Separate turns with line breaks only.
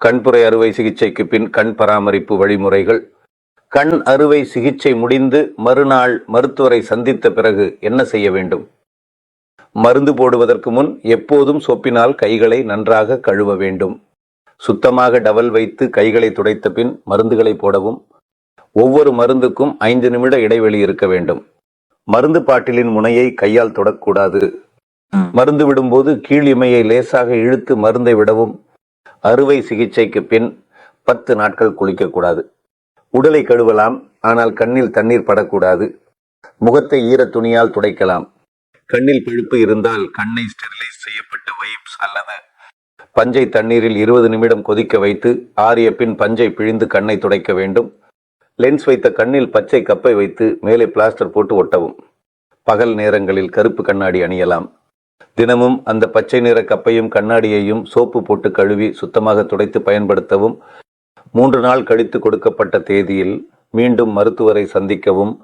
கண்புரை அறுவை சிகிச்சைக்கு பின் கண் பராமரிப்பு வழிமுறைகள். கண் அறுவை சிகிச்சை முடிந்து மறுநாள் மருத்துவரை சந்தித்த பிறகு என்ன செய்ய வேண்டும்? மருந்து போடுவதற்கு முன் எப்போதும் சோப்பினால் கைகளை நன்றாக கழுவ வேண்டும். சுத்தமாக டவல் வைத்து கைகளை துடைத்த பின் மருந்துகளை போடவும். ஒவ்வொரு மருந்துக்கும் ஐந்து நிமிட இடைவெளி இருக்க வேண்டும். மருந்து பாட்டிலின் முனையை கையால் தொடக்கூடாது. மருந்து விடும்போது கீழ் இமையை லேசாக இழுத்து மருந்தை விடவும். அறுவை சிகிச்சைக்கு பின் பத்து நாட்கள் குளிக்கக்கூடாது. உடலை கழுவலாம் ஆனால் கண்ணில் தண்ணீர் படக்கூடாது. முகத்தை ஈர துணியால் துடைக்கலாம். கண்ணில் பழுப்பு இருந்தால் கண்ணை ஸ்டெரிலைஸ் செய்யப்பட்ட வைப்ஸ் அல்லது பஞ்சை தண்ணீரில் இருபது நிமிடம் கொதிக்க வைத்து ஆறிய பின் பஞ்சை பிழிந்து கண்ணை துடைக்க வேண்டும். லென்ஸ் வைத்த கண்ணில் பச்சை கப்பை வைத்து மேலே பிளாஸ்டர் போட்டு ஒட்டவும். பகல் நேரங்களில் கருப்பு கண்ணாடி அணியலாம். தினமும் அந்த பச்சை நிற கப்பையும் கண்ணாடியையும் சோப்பு போட்டு கழுவி சுத்தமாக துடைத்து பயன்படுத்தவும் மூன்று நாள் கழித்து கொடுக்கப்பட்ட தேதியில் மீண்டும் மருத்துவரை சந்திக்கவும்